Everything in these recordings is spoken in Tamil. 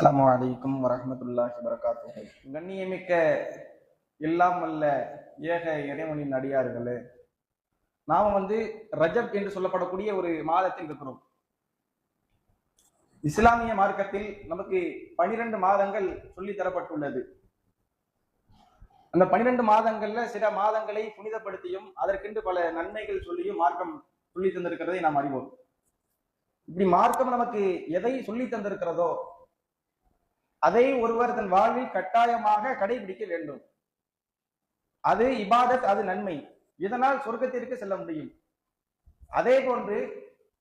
அஸ்லாம் அலைக்கும் வரமத்துல்லாஹி வரகாத்து கண்ணியமிக்க எல்லாம் அல்ல ஏக இறைவனின் அடியார்களே நாம் வந்து ரஜப் என்று சொல்லப்படக்கூடிய ஒரு மாதத்தில் இருக்கிறோம். இஸ்லாமிய மார்க்கத்தில் நமக்கு பனிரெண்டு மாதங்கள் சொல்லி தரப்பட்டுள்ளது. அந்த பனிரெண்டு மாதங்கள்ல சில மாதங்களை புனிதப்படுத்தியும் அதற்கென்று பல நன்மைகள் சொல்லியும் மார்க்கம் சொல்லி தந்திருக்கிறதை நாம் அறிவோம். இப்படி மார்க்கம் நமக்கு எதை சொல்லி தந்திருக்கிறதோ அதை ஒருவர் தன் வாழ்வில் கட்டாயமாக கடைபிடிக்க வேண்டும். அது இபாதத் அது நன்மை. இதனால் சொர்க்கத்திற்கு செல்ல முடியும். அதே போன்று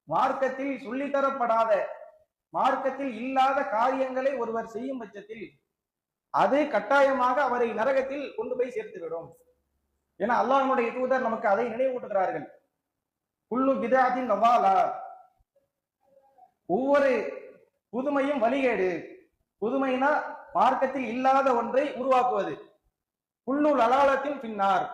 மார்க்கத்தில் சொல்லித்தரப்படாத மார்க்கத்தில் இல்லாத காரியங்களை ஒருவர் செய்யும் பட்சத்தில் அது கட்டாயமாக அவரை நரகத்தில் கொண்டு போய் சேர்த்துவிடும். ஏன்னா அல்லாஹனுடைய தூதர் நமக்கு அதை நினைவூட்டுகிறார்கள். குள்ளு விதாதின் நவாலா ஒவ்வொரு புதுமையும் வழிகேடு. புதுமைனா மார்க்கத்தில் இல்லாத ஒன்றை உருவாக்குவது. புல்லுள் அலாலத்தின் பின்னார்.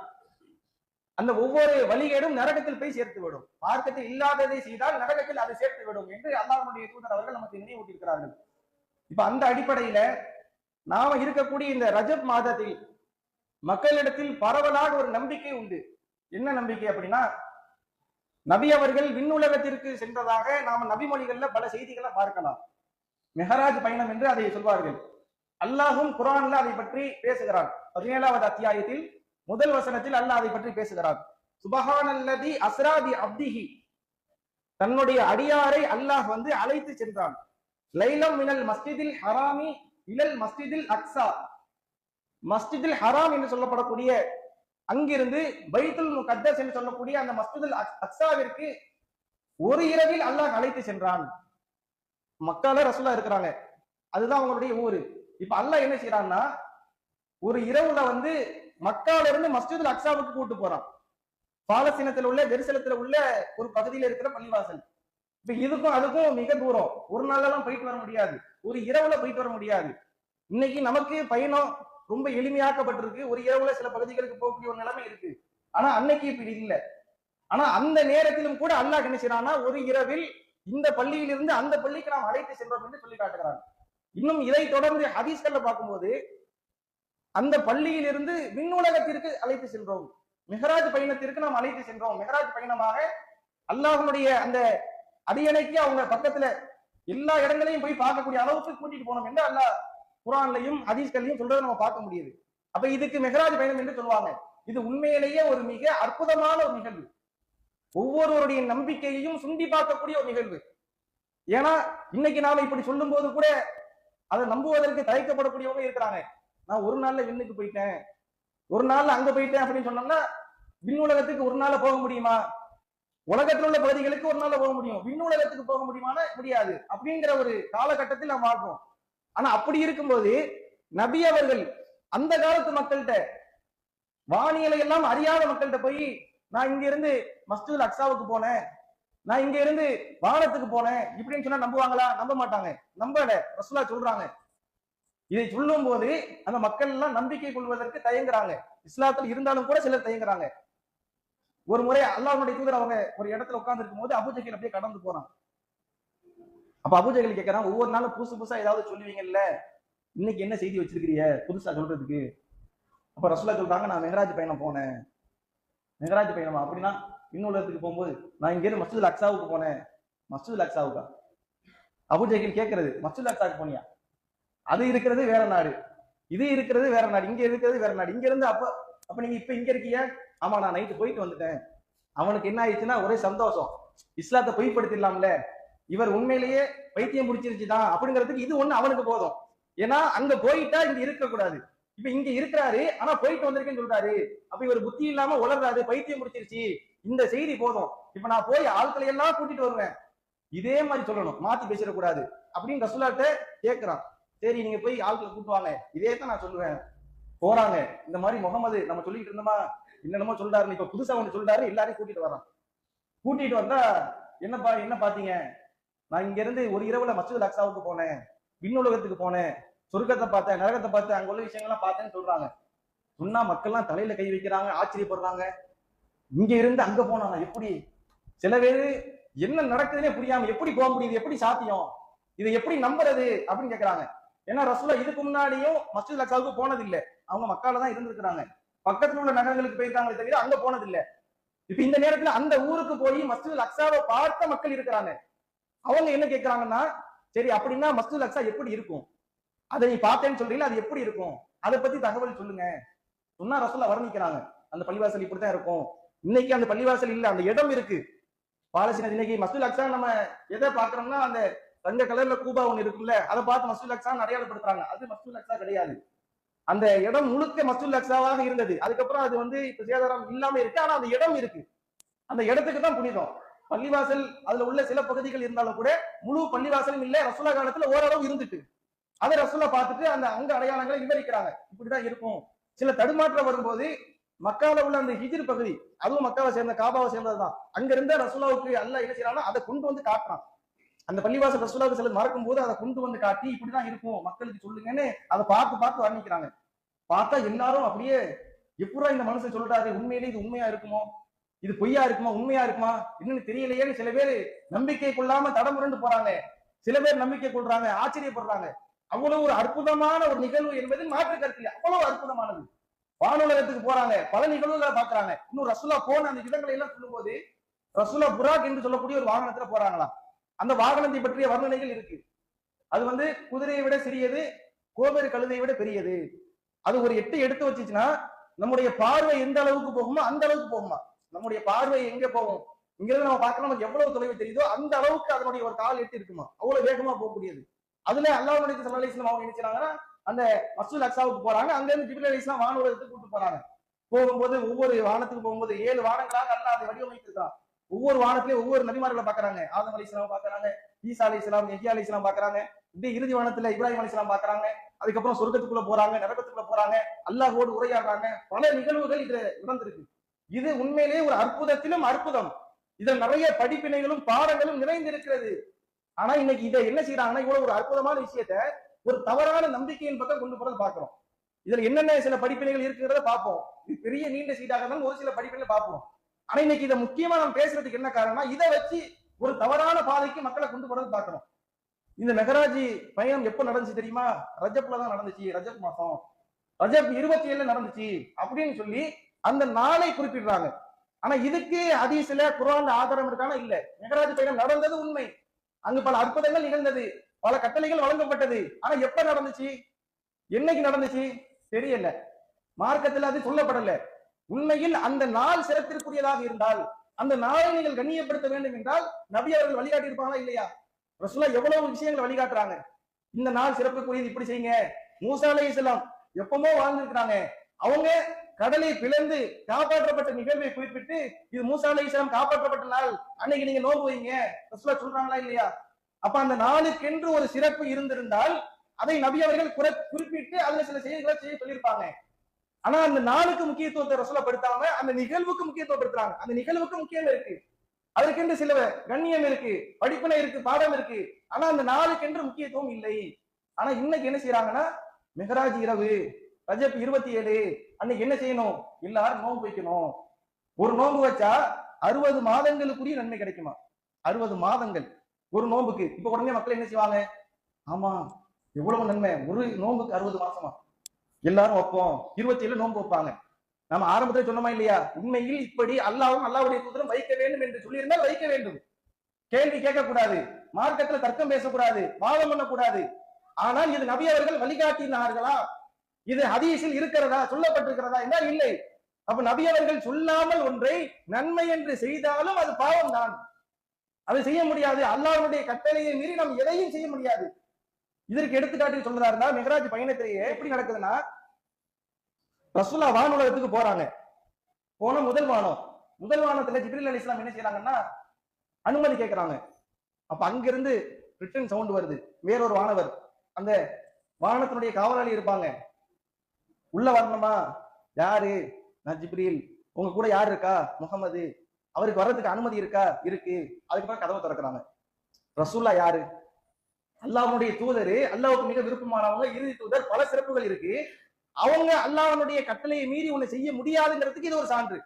அந்த ஒவ்வொரு வழிகேடும் நரகத்தில் போய் சேர்த்து விடும் மார்க்கத்தில் இல்லாததை செய்தால் நரகத்தில் அதை சேர்த்து விடும் என்று அல்லாஹனுடைய தூதர் அவர்கள் நமக்கு நினைவூட்டியிருக்கிறார்கள். இப்ப அந்த அடிப்படையில நாம இருக்கக்கூடிய இந்த ரஜப் மாதத்தில் மக்களிடத்தில் பரவலாக ஒரு நம்பிக்கை உண்டு. என்ன நம்பிக்கை அப்படின்னா நபி அவர்கள் விண்ணுலகத்திற்கு சென்றதாக நாம நபிமொழிகள்ல பல செய்திகளை பார்க்கலாம். மெஹராஜ் பயணம் என்று அதை சொல்வார்கள். அல்லாஹும் குரான்ல அதை பற்றி பேசுகிறான். பதினேழாவது அத்தியாயத்தில் முதல் வசனத்தில் அல்லாஹ் அதை பற்றி பேசுகிறான். சுபஹானல்லதி அஸ்ராபி அப்திஹி. தன்னுடைய அடியாரை அல்லாஹ் வந்து அழைத்து சென்றான். லைலம் மினல் மஸ்ஜிதில் ஹராமி இலல் மஸ்ஜிதில் அக்ஸா. மஸ்ஜிதில் ஹராம் என்று சொல்லப்படக்கூடிய அங்கிருந்து பைத்துல் முகத்தஸ் என்று சொல்லக்கூடிய அந்த மஸ்ஜிதில் அக்- அக்ஸாவிற்கு ஒரு இரவில் அல்லாஹ் அழைத்து சென்றான். மக்கால ரசூலா இருக்கிறாங்க. அதுதான் அவங்களுடைய ஊரு. இப்ப அல்லாஹ் என்ன செய்யறான்னா ஒரு இரவுல வந்து மக்கால இருந்து மஸ்ஜிதுல் அக்ஸாவுக்கு கூட்டு போறான். பாலசீனத்துல உள்ள ஜெருசலத்துல உள்ள ஒரு பகுதியில இருக்கிற பள்ளிவாசல். இப்ப இதுக்கும் அதுக்கும் மிக தூரம். ஒரு நாளெல்லாம் போயிட்டு வர முடியாது. ஒரு இரவுல போயிட்டு வர முடியாது. இன்னைக்கு நமக்கு பயணம் ரொம்ப எளிமையாக்கப்பட்டிருக்கு. ஒரு இரவுல சில பகுதிகளுக்கு போகக்கூடிய ஒரு நிலைமை இருக்கு. ஆனா அன்னைக்கு இப்படி இல்லை. ஆனா அந்த நேரத்திலும் கூட அல்லாஹ் என்ன செய்யறான்னா ஒரு இரவில் இந்த பள்ளியிலிருந்து அந்த பள்ளிக்கு நாம் அழைத்து சென்றோம் என்று சொல்லி காட்டுகிறாங்க இன்னும் இதை தொடர்ந்து ஹதீஸ்கள்ல பார்க்கும்போது அந்த பள்ளியிலிருந்து விண்ணுலகத்திற்கு அழைத்து சென்றோம். மெஹராஜ் பயணத்திற்கு நாம் அழைத்து சென்றோம். மெஹராஜ் பயணமாக அல்லாஹனுடைய அந்த அடியணைக்கு அவங்க பக்கத்துல எல்லா இடங்களையும் போய் பார்க்கக்கூடிய அளவுக்கு கூட்டிட்டு போனோம் என்று அல்லாஹ் குரான்லையும் ஹதீஸ்கள்லையும் சொல்றதை நம்ம பார்க்க முடியுது. அப்ப இதுக்கு மெஹராஜ் பயணம் என்று சொல்லுவாங்க. இது உண்மையிலேயே ஒரு மிக அற்புதமான ஒரு நிகழ்வு. ஒவ்வொருவருடைய நம்பிக்கையையும் சுண்டி பார்க்கக்கூடிய ஒரு நிகழ்வு. ஏன்னா இன்னைக்கு நாம இப்படி சொல்லும் போது கூட அதை நம்புவதற்கு தயக்கப்படக்கூடியவங்க இருக்கிறாங்க. நான் ஒரு நாள்ல விண்ணுக்கு போயிட்டேன். ஒரு நாள்ல அங்க போயிட்டேன் அப்படின்னு சொன்னோம்னா விண்ணுலகத்துக்கு ஒரு நாள்ல போக முடியுமா? உலகத்தில் உள்ள பகுதிகளுக்கு ஒரு நாள்ல போக முடியும். விண்ணுலகத்துக்கு போக முடியுமானா முடியாது. அப்படிங்கிற ஒரு காலகட்டத்தில் நாம் வாழ்றோம் ஆனா அப்படி இருக்கும்போது நபி அவர்கள் அந்த காலத்து மக்கள்கிட்ட வானியலை எல்லாம் அறியாத மக்கள்கிட்ட போய் நான் இங்க இருந்து மஸ்ஜிதுல் அக்ஸாவுக்கு போனேன். நான் இங்க இருந்து வானத்துக்கு போனேன். இப்படின்னு சொன்னா நம்புவாங்களா? நம்ப மாட்டாங்க. நம்பல. ரசூலா சொல்றாங்க. இதை சொல்லும் போது அந்த மக்கள் எல்லாம் நம்பிக்கை கொள்வதற்கு தயங்குறாங்க. இஸ்லாத்தில் இருந்தாலும் கூட சிலர் தயங்குறாங்க. ஒரு முறை அல்லாவுடைய தூதர் அவங்க ஒரு இடத்துல உட்கார்ந்து இருக்கும் போது அபுஜகில் அப்படியே கடந்து போறான். அப்ப அபுஜகில் கேட்கறான் ஒவ்வொரு நாளும் புதுசு புதுசா ஏதாவது சொல்லுவீங்கல்ல? இன்னைக்கு என்ன செய்தி வச்சிருக்கிறீங்க? புதுசா சொல்றதுக்கு. அப்ப ரசூலா சொல்றாங்க நான் மெஹராஜ் பயணம் போனேன். மெகராஜ் பயணமா அப்படின்னா இன்னொரு இடத்துக்கு போகும்போது நான் இங்கேருந்து இருந்து லக்ஸாவுக்கு அக்ஸாவுக்கு போனேன். மஸ்ஜிதுல் அக்ஸாவுக்கா அபுஜகில் கேட்கறது மஸ்ஜிதுல் அக்ஸாவுக்கு போனியா? அது இருக்கிறது வேற நாடு. இது இருக்கிறது வேற நாடு. இங்க இருக்கிறது வேற நாடு. இங்க இருந்து அப்ப அப்ப நீங்க இப்ப இங்க இருக்கீங்க? ஆமா நான் நைட்டு போயிட்டு வந்துட்டேன். அவனுக்கு என்ன ஆயிடுச்சுன்னா ஒரே சந்தோஷம். இஸ்லாத்தை பொய்ப்படுத்திடலாம்ல. இவர் உண்மையிலேயே பைத்தியம் பிடிச்சிருச்சுதான். அப்படிங்கிறதுக்கு இது ஒண்ணு அவனுக்கு போதும். ஏன்னா அங்க போயிட்டா இங்க இருக்க கூடாது இப்ப இங்க இருக்கிறாரு ஆனா போயிட்டு வந்திருக்கேன்னு சொல்றாரு. அப்ப இவர் புத்தி இல்லாம உளறாரு பைத்தியம் முடிச்சிருச்சு இந்த செய்தி போதும். இப்ப நான் போய் ஆட்களை எல்லாம் கூட்டிட்டு வருவேன். இதே மாதிரி சொல்லணும். மாத்தி பேசிடக்கூடாது. அப்படின்னு ரசூலாட்ட கேட்கிறான் சரி நீங்க போய் ஆட்களை கூட்டுவாங்க இதே தான் நான் சொல்லுவேன். போறாங்க. இந்த மாதிரி முகமது நம்ம சொல்லிட்டு இருந்தோமா? என்னென்னமோ சொல்றாரு இப்ப புதுசா ஒண்ணு சொல்றாரு. எல்லாரையும் கூட்டிட்டு வரான். கூட்டிட்டு வந்தா என்னப்பா என்ன பாத்தீங்க? நான் இங்க இருந்து ஒரு இரவுல மசூத் அக்ஸாவுக்கு போனேன். விண்ணுலகத்துக்கு போனேன். சொர்க்கத்தை பார்த்தேன் நரகத்தை பார்த்தேன் அங்க உள்ள விஷயங்கள்லாம் பார்த்தேன்னு சொல்றாங்க. சொன்னா மக்கள்லாம் தலையில கை வைக்கிறாங்க ஆச்சரியப்படுறாங்க. இங்க இருந்து அங்க போனாங்க எப்படி? சில பேர் என்ன நடக்குதுன்னே புரியாம எப்படி போக முடியுது எப்படி சாத்தியம்? இதை எப்படி நம்புறது அப்படின்னு கேக்குறாங்க. ஏன்னா ரசூலா இதுக்கு முன்னாடியும் மஸ்ஜித் அக்ஸாவுக்கு போனது இல்ல அவங்க மக்கால தான் இருந்திருக்கிறாங்க. பக்கத்துல உள்ள நகரங்களுக்கு போயிருக்காங்களே தவிர அங்க போனது இல்ல இப்ப இந்த நேரத்துல அந்த ஊருக்கு போய் மஸ்ஜித் அக்ஸாவை பார்த்த மக்கள் இருக்கிறாங்க. அவங்க என்ன கேட்கறாங்கன்னா சரி அப்படின்னா மஸ்ஜித் அக்ஸா எப்படி இருக்கும்? அதை நீ பார்த்தேன்னு சொல்றீங்களா? அது எப்படி இருக்கும்? அதை பத்தி தகவல் சொல்லுங்க. சொன்னா ரசூலா வர்ணிக்கிறாங்க. அந்த பள்ளிவாசல் இப்படித்தான் இருக்கும். இன்னைக்கு அந்த பள்ளிவாசல் இல்ல அந்த இடம் இருக்கு. பாலஸ்தீன இன்னைக்கு மசூல் அக்சா நம்ம எதை பாக்குறோம்னா அந்த தங்க கலர்ல கூபா ஒண்ணு இருக்குல்ல அதை பார்த்து மசூல் அக்ஸா அடையாளப்படுத்துறாங்க. அது மசூல் அக்சா கிடையாது. அந்த இடம் முழுக்க மசூல் அக்ஸாவாக இருந்தது. அதுக்கப்புறம் அது வந்து இப்ப சேதாரம் இல்லாம இருக்கு. ஆனா அந்த இடம் இருக்கு. அந்த இடத்துக்கு தான் புனிதம். பள்ளிவாசல் அதுல உள்ள சில பகுதிகள் இருந்தாலும் கூட முழு பள்ளிவாசலும் இல்ல ரசூலா காலத்துல ஓரளவு இருந்துட்டு. அதை ரசூலா பார்த்துட்டு அந்த அங்க அடையாளங்களை விவரிக்கிறாங்க. இப்படிதான் இருக்கும். சில தடுமாற்றம் வரும்போது மக்கால உள்ள அந்த ஹிஜிர் பகுதி அதுவும் மக்காவை சேர்ந்த காபாவை சேர்ந்ததுதான். அங்க இருந்த ரசூலாவுக்கு அல்ல என்ன செய்யறாங்கன்னா அதை கொண்டு வந்து காட்டுறான். அந்த பள்ளிவாசல் ரசூலாவுக்கு சிலர் மறக்கும் போது அதை கொண்டு வந்து காட்டி இப்படிதான் இருக்கும். மக்களுக்கு சொல்லுங்கன்னு அதை பார்த்து பார்த்து வர்ணிக்கிறாங்க. பார்த்தா எல்லாரும் அப்படியே எப்படா இந்த மனுஷன் சொல்றாரு? உண்மையிலே இது உண்மையா இருக்குமோ? இது பொய்யா இருக்குமா? உண்மையா இருக்குமா? என்னன்னு தெரியலையேன்னு சில பேர் நம்பிக்கை கொள்ளாம தடமுரண்டு போறாங்க. சில பேர் நம்பிக்கை கொள்றாங்க ஆச்சரியப்படுறாங்க. அவ்வளவு ஒரு அற்புதமான ஒரு நிகழ்வு என்பது மாற்று கருத்தில் அவ்வளவு அற்புதமானது. வானுலகத்துக்கு போறாங்க. பல நிகழ்வுகளை பாக்குறாங்க இன்னும் ரசுலா போன அந்த இடங்களை எல்லாம் சொல்லும்போது ரசுலா புராக் என்று சொல்லக்கூடிய ஒரு வாகனத்துல போறாங்களாம். அந்த வாகனத்தை பற்றிய வர்ணனைகள் இருக்கு. அது வந்து குதிரையை விட சிறியது கோபேறு கழுதையை விட பெரியது. அது ஒரு எட்டு எடுத்து வச்சுச்சுன்னா நம்முடைய பார்வை எந்த அளவுக்கு போகுமோ அந்த அளவுக்கு போகுமா? நம்முடைய பார்வை எங்க போகும்? இங்கிருந்து நம்ம பார்க்கணும் நமக்கு எவ்வளவு தொலைவு தெரியுதோ அந்த அளவுக்கு அதனுடைய ஒரு கால் எட்டு இருக்குமா? அவ்வளவு வேகமா போகக்கூடியது. அதுல அல்லாஹ் நபி ஸல்லல்லாஹு அலைஹி வஸல்லம் அவங்க நினைச்சாங்கன்னா அந்த மசூல் அக்ஸாவுக்கு போறாங்க. அங்க இருந்து ஜிப்ரீல் அலைஹிஸ்ஸலாம் வானுலகத்துக்கு கூட்டு போறாங்க. போகும்போது ஒவ்வொரு வானத்துக்கு போகும்போது ஏழு வானங்களாக அல்லாஹ் அதை வடிவமைத்திருக்கான். ஒவ்வொரு வானத்திலயும் ஒவ்வொரு நபிமார்களை பாக்குறாங்க ஆதம் அலிஸ்லாம் பாக்குறாங்க ஈசா அலி இஸ்லாம் எஹியா அலி இஸ்லாம் பாக்குறாங்க இப்படி இறுதி வானத்துல இப்ராஹிம் அலி இஸ்லாம் பாக்குறாங்க அதுக்கப்புறம் சொர்க்கத்துக்குள்ள போறாங்க நரகத்துக்குள்ள போறாங்க அல்லாஹோடு உரையாடுறாங்க. பல நிகழ்வுகள் இதுல நடந்திருக்கு. இது உண்மையிலேயே ஒரு அற்புதத்திலும் அற்புதம். இதன் நிறைய படிப்பினைகளும் பாடங்களும் நிறைந்திருக்கிறது. ஆனா இன்னைக்கு இதை என்ன செய்யறாங்கன்னா இவ்வளவு ஒரு அற்புதமான விஷயத்த ஒரு தவறான நம்பிக்கையின் பக்கம் கொண்டு போறது பாக்குறோம் இதுல என்னென்ன சில படிப்பினைகள் இருக்கிறத பார்ப்போம். இது பெரிய நீண்ட சீட்டாக இருந்தாலும் ஒரு சில படிப்பினை பார்ப்போம். ஆனா இன்னைக்கு இதை முக்கியமா நம்ம பேசுறதுக்கு என்ன காரணம்னா இதை வச்சு ஒரு தவறான பாதைக்கு மக்களை கொண்டு போறது பாக்குறோம் இந்த மெகராஜி பயணம் எப்ப நடந்துச்சு தெரியுமா? ரஜப்ல தான் நடந்துச்சு ரஜப் மாசம். ரஜப் இருபத்தி ஏழுல நடந்துச்சு அப்படின்னு சொல்லி அந்த நாளை குறிப்பிடுறாங்க. ஆனா இதுக்கு ஹதீஸ்ல குரான் ஆதாரம் இருக்கானா? இல்ல. மெகராஜ் பயணம் நடந்தது உண்மை. அங்கு பல அற்புதங்கள் நிகழ்ந்தது. பல கட்டளைகள் வழங்கப்பட்டது. ஆனா எப்ப நடந்துச்சு? என்னைக்கு நடந்துச்சு? தெரியல. மார்க்கத்துல அது சொல்லப்படல. உண்மையில் அந்த நாள் சிறப்பிற்குரியதாக இருந்தால் அந்த நாளை நீங்கள் கண்ணியப்படுத்த வேண்டும் என்றால் நபி அவர்கள் வழிகாட்டி இருப்பாங்களா இல்லையா? ரசூலா எவ்வளவு விஷயங்கள் வழிகாட்டுறாங்க. இந்த நாள் சிறப்புக்குரியது இப்படி செய்யுங்க. மூசா அலை இஸ்லாம் எப்பமோ வாழ்ந்துருக்கிறாங்க. அவங்க கடலை பிளந்து காப்பாற்றப்பட்ட நிகழ்வை குறிப்பிட்டு இது மூசா அலி இஸ்லாம் காப்பாற்றப்பட்ட நாள். அன்னைக்கு நீங்க நோன்பு வைங்க. ரசூலா சொல்றாங்களா இல்லையா? அப்ப அந்த நாளுக்கென்று ஒரு சிறப்பு இருந்திருந்தால் அதை நபி அவர்கள் குறிப்பிட்டு அதுல சில செய்திகளை செய்ய சொல்லியிருப்பாங்க. ஆனா அந்த நாளுக்கு முக்கியத்துவத்தை ரசூலப்படுத்தாம அந்த நிகழ்வுக்கு முக்கியத்துவப்படுத்துறாங்க அந்த நிகழ்வுக்கு முக்கியம் இருக்கு. அதற்கென்று சில கண்ணியம் இருக்கு படிப்பினை இருக்கு பாடம் இருக்கு. ஆனா அந்த நாளுக்கென்று முக்கியத்துவம் இல்லை. ஆனா இன்னைக்கு என்ன செய்யறாங்கன்னா மெஹராஜ் இரவு ரஜப் இருபத்தி ஏழு அன்னைக்கு என்ன செய்யணும்? எல்லாரும் நோன்பு வைக்கணும். ஒரு நோன்பு வச்சா அறுபது மாதங்களுக்குரிய நன்மை கிடைக்குமா? அறுபது மாதங்கள். ஒரு நோன்புக்கு. இப்ப உடனே மக்கள் என்ன செய்வாங்க? ஆமா எவ்வளவு நன்மை. ஒரு நோன்புக்கு அறுபது மாசமா? எல்லாரும் வைப்போம். இருபத்தி ஏழு நோன்பு வைப்பாங்க. நம்ம ஆரம்பத்துல சொன்னோமா இல்லையா? உண்மையில் இப்படி அல்லாவும் அல்லாவுடைய தூதரும் வைக்க வேண்டும் என்று சொல்லியிருந்தால் வைக்க வேண்டும். கேள்வி கேட்கக்கூடாது. மார்க்கத்துல தர்க்கம் பேசக்கூடாது. வாதம் பண்ணக்கூடாது. ஆனால் இது நபி அவர்கள் வழிகாட்டினார்களா? இது ஹதீஸில் இருக்கிறதா சொல்லப்பட்டிருக்கிறதா என்றால் இல்லை. அப்ப நபியவர்கள் சொல்லாமல் ஒன்றை நன்மை என்று செய்தாலும் அது பாவம் தான் அதை செய்ய முடியாது. அல்லாஹ்வுடைய கட்டளையை மீறி நாம் எதையும் செய்ய முடியாது. இதற்கு எடுத்துக்காட்டு சொல்றதா இருந்தா மெகராஜ் பயணத்திலேயே எப்படி நடக்குதுன்னா ரசுல்லா வானுலகத்துக்கு போறாங்க. போன முதல் வானம். முதல் வானத்துல ஜிப்ரில் அலி இஸ்லாம் என்ன செய்யறாங்கன்னா அனுமதி கேட்கறாங்க. அப்ப அங்கிருந்து ரிட்டன் சவுண்ட் வருது. வேறொரு வானவர். அந்த வானத்தினுடைய காவலாளி இருப்பாங்க. உள்ள வரணுமா? யாரு? நான் ஜிப்ரீல். உங்க கூட யார் இருக்கா? முகமது. அவருக்கு வர்றதுக்கு அனுமதி இருக்கா? இருக்கு. அதுக்கப்புறம் கதவை திறக்கிறாங்க. ரசூல்லா யாரு? அல்லாவுடைய தூதரு அல்லாவுக்கு மிக விருப்பமானவங்க இறுதி தூதர் பல சிறப்புகள் இருக்கு. அவங்க அல்லாவனுடைய கட்டளையை மீறி உன்னை செய்ய முடியாதுங்கிறதுக்கு இது ஒரு சான்று.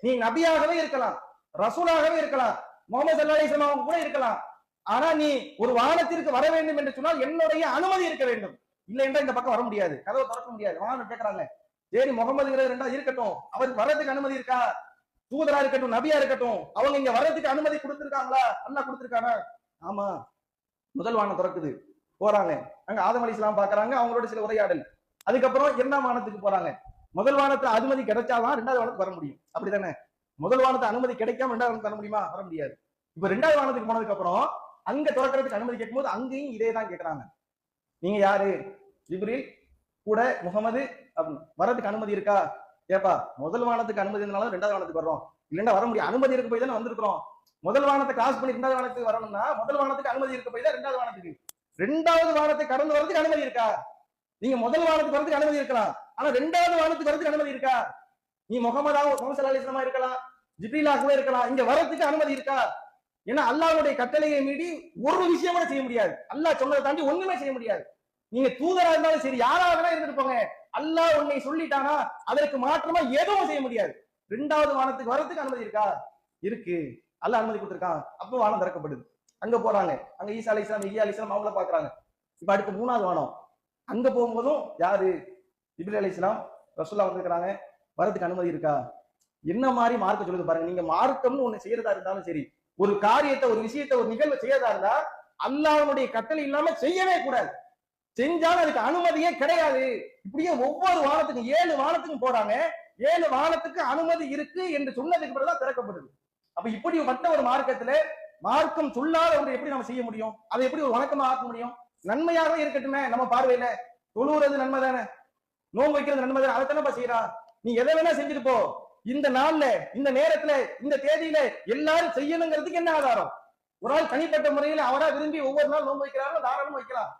நீ நபியாகவே இருக்கலாம் ரசூலாகவே இருக்கலாம் முகமது அல்லாஹ் அவங்க கூட இருக்கலாம். ஆனா நீ ஒரு வானத்திற்கு வர வேண்டும் என்று சொன்னால் என்னுடைய அனுமதி இருக்க வேண்டும். இல்லைன்றா இந்த பக்கம் வர முடியாது. கதவை திறக்க முடியாது. வாங்க கேட்கறாங்க. சரி முகமதுங்கிறது ரெண்டா இருக்கட்டும். அவருக்கு வர்றதுக்கு அனுமதி இருக்கா? தூதரா இருக்கட்டும் நபியா இருக்கட்டும். அவங்க இங்க வர்றதுக்கு அனுமதி கொடுத்துருக்காங்களா? அல்லாஹ் கொடுத்திருக்கானா? ஆமா. முதல் வானம் திறக்குது. போறாங்க. அங்க ஆதம் அலிஸ்லாம் பாக்குறாங்க அவங்களோட சில உரையாடல். அதுக்கப்புறம் இரண்டாம் வானத்துக்கு போறாங்க. முதல் வானத்துல அனுமதி கிடைச்சாதான் ரெண்டாவது வானத்துக்கு வர முடியும். அப்படிதானே? முதல் வானத்து அனுமதி கிடைக்காம ரெண்டாவது வானத்துக்கு வர முடியுமா? வர முடியாது. இப்ப ரெண்டாவது வானத்துக்கு போனதுக்கு அப்புறம் அங்க திறக்கிறதுக்கு அனுமதி கேட்கும்போது அங்கேயும் இதே தான் கேட்கறாங்க. நீங்க யாரு? ஜிப்ரீல் கூட முகமது வர்றதுக்கு வரதுக்கு அனுமதி இருக்கா? ஏப்பா முதல் வானத்துக்கு அனுமதி இருந்தாலும் ரெண்டாவது வானத்துக்கு வர்றோம். இல்லைன்னா வர முடியும் அனுமதி இருக்க போய் தானே வந்திருக்கிறோம். முதல் வானத்தை கிராஸ் பண்ணி ரெண்டாவது வானத்துக்கு வரணும்னா முதல் வானத்துக்கு அனுமதி இருக்க போய் தான் ரெண்டாவது வானத்துக்கு. ரெண்டாவது வானத்தை கடந்து வரதுக்கு அனுமதி இருக்கா? நீங்க முதல் வானத்துக்கு வரதுக்கு அனுமதி இருக்கலாம். ஆனா ரெண்டாவது வானத்துக்கு வரதுக்கு அனுமதி இருக்கா? நீ முகமதா முகமது அலி இஸ்லாமா இருக்கலாம். ஜிப்ரீலாகவே இருக்கலாம். இங்க வரதுக்கு அனுமதி இருக்கா? ஏன்னா அல்லாஹ்வுடைய கட்டளையை மீறி ஒரு விஷயம் கூட செய்ய முடியாது. அல்லாஹ் சொன்னதை தாண்டி ஒண்ணுமே செய்ய முடியாது. நீங்க தூதரா இருந்தாலும் சரி யாராக வேணா இருந்துட்டு போங்க. அல்லாஹ் உன்னை சொல்லிட்டானா அதற்கு மாற்றமா எதுவும் செய்ய முடியாது. ரெண்டாவது வானத்துக்கு வரதுக்கு அனுமதி இருக்கா? இருக்கு. அல்ல அனுமதி கொடுத்துருக்கான். அப்போ வானம் திறக்கப்படுது. அங்க போறாங்க. அங்க ஈசா அலி இஸ்லாம் ஈயா அலி இஸ்லாம் அவங்கள பாக்குறாங்க இப்ப அடுத்து மூணாவது வானம். அங்க போகும்போதும் யாரு? இபிலி அலி இஸ்லாம் ரசூல்லா வந்துருக்கிறாங்க. வரதுக்கு அனுமதி இருக்கா? என்ன மாதிரி மார்க்க சொல்லுது பாருங்க. நீங்க மார்க்கம்னு ஒண்ணு செய்யறதா இருந்தாலும் சரி ஒரு காரியத்தை ஒரு விஷயத்தை ஒரு நிகழ்வை செய்யறதா இருந்தா அல்லாஹ்வுடைய கட்டளை இல்லாம செய்யவே கூடாது. செஞ்சாலும் அதுக்கு அனுமதியே கிடையாது. இப்படியே ஒவ்வொரு வானத்துக்கும் ஏழு வானத்துக்கும் போறாங்க. ஏழு வானத்துக்கு அனுமதி இருக்கு என்று சொன்னதுக்கு பிறகுதான் திறக்கப்படுது. அப்ப இப்படி வட்ட ஒரு மார்க்கத்துல மார்க்கம் சொல்லாத ஒன்று எப்படி நம்ம செய்ய முடியும்? அதை எப்படி ஒரு வணக்கமா ஆக்க முடியும்? நன்மையாகவே இருக்கட்டுமே நம்ம பார்வையில. தொழுவுறது நன்மை தானே நோன்பு வைக்கிறது நன்மை தானே அதை தானே செய்யறான் நீ எதை வேணா செஞ்சுட்டு போ. இந்த நாள்ல இந்த நேரத்துல இந்த தேதியில எல்லாரும் செய்யணுங்கிறதுக்கு என்ன ஆதாரம்? ஒரு ஆள் தனிப்பட்ட முறையில அவரா விரும்பி ஒவ்வொரு நாள் நோன்பு வைக்கிறாரோ தாராளமா வைக்கலாம்.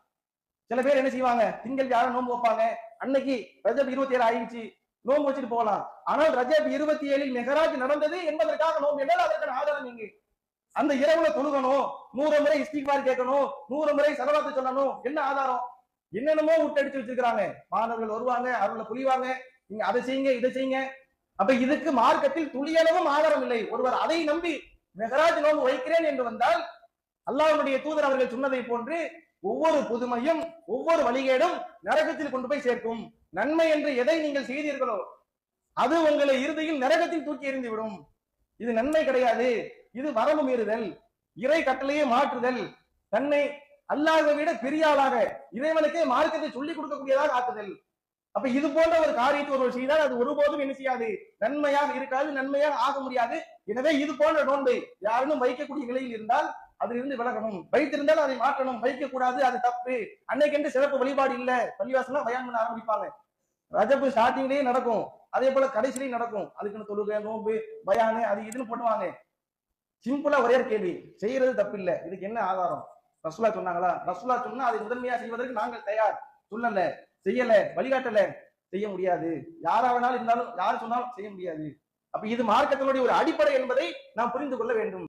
சில பேர் என்ன செய்வாங்க? திங்கள் யாரும் நோன்பு வைப்பாங்க. அன்னைக்கு ரஜப் இருபத்தி ஏழு ஆயிடுச்சு. நோன்பு வச்சுட்டு போகலாம். ஆனால் ரஜப் இருபத்தி ஏழில் மெஹராஜ் நடந்தது என்பதற்காக நோன்பு என்ன அதற்கான ஆதாரம் நீங்க அந்த இரவுல தொழுகணும். நூறு முறை இஸ்திகார் கேட்கணும். நூறு முறை செலவாத்து சொல்லணும். என்ன ஆதாரம்? என்னென்னமோ விட்டடிச்சு வச்சிருக்காங்க மாணவர்கள் வருவாங்க அருள்ல புரிவாங்க. நீங்க அதை செய்யுங்க இதை செய்யுங்க. அப்ப இதுக்கு மார்க்கத்தில் துளியளவும் ஆதாரம் இல்லை. ஒருவர் அதை நம்பி மெஹராஜ் நோன்பு வைக்கிறேன் என்று வந்தால் அல்லாஹனுடைய தூதர் அவர்கள் சொன்னதை போன்று ஒவ்வொரு புதுமையும் ஒவ்வொரு வழிகேடும் நரகத்தில் கொண்டு போய் சேர்க்கும். நன்மை என்று எதை நீங்கள் செய்தீர்களோ அது உங்களை இறுதியில் நரகத்தில் தூக்கி எறிந்து விடும். இது நன்மை கிடையாது. இது வரம்பு மீறுதல். இறை கட்டளையே மாற்றுதல். தன்னை அல்லாத விட பெரிய ஆளாக இறைவனுக்கே மார்க்கத்தை சொல்லிக் கொடுக்கக்கூடியதாக ஆக்குதல். அப்ப இது போன்ற ஒரு காரியத்தை ஒருவர் செய்தால் அது ஒருபோதும் என்ன செய்யாது? நன்மையாக இருக்காது நன்மையாக ஆக முடியாது. எனவே இது போன்ற நோன்பை யாருன்னு வைக்கக்கூடிய நிலையில் இருந்தால் அதிலிருந்து விலகணும். வைத்திருந்தால் அதை மாற்றணும். வைக்க கூடாது அது தப்பு. அன்னைக்கென்று சிறப்பு வழிபாடு இல்ல. பள்ளிவாசலாம் பயான் பண்ண ஆரம்பிப்பாங்க. ரஜப்பு ஸ்டார்டிங்லயே நடக்கும். அதே போல கடைசிலையும் நடக்கும். அதுக்குன்னு தொழுகை நோன்பு பயானு அது இதுன்னு பண்ணுவாங்க சிம்பிளா ஒரே கேள்வி. செய்யறது தப்பு இல்ல இதுக்கு என்ன ஆதாரம்? ரசுல்லா சொன்னாங்களா? ரசுல்லா சொன்னா அதை முதன்மையா செய்வதற்கு நாங்கள் தயார். சொல்லல செய்யல வழிகாட்டல. செய்ய முடியாது. யாரா வேணாலும் இருந்தாலும் யார் சொன்னாலும் செய்ய முடியாது. அப்ப இது மார்க்கத்தினுடைய ஒரு அடிப்படை என்பதை நாம் புரிந்து கொள்ள வேண்டும்.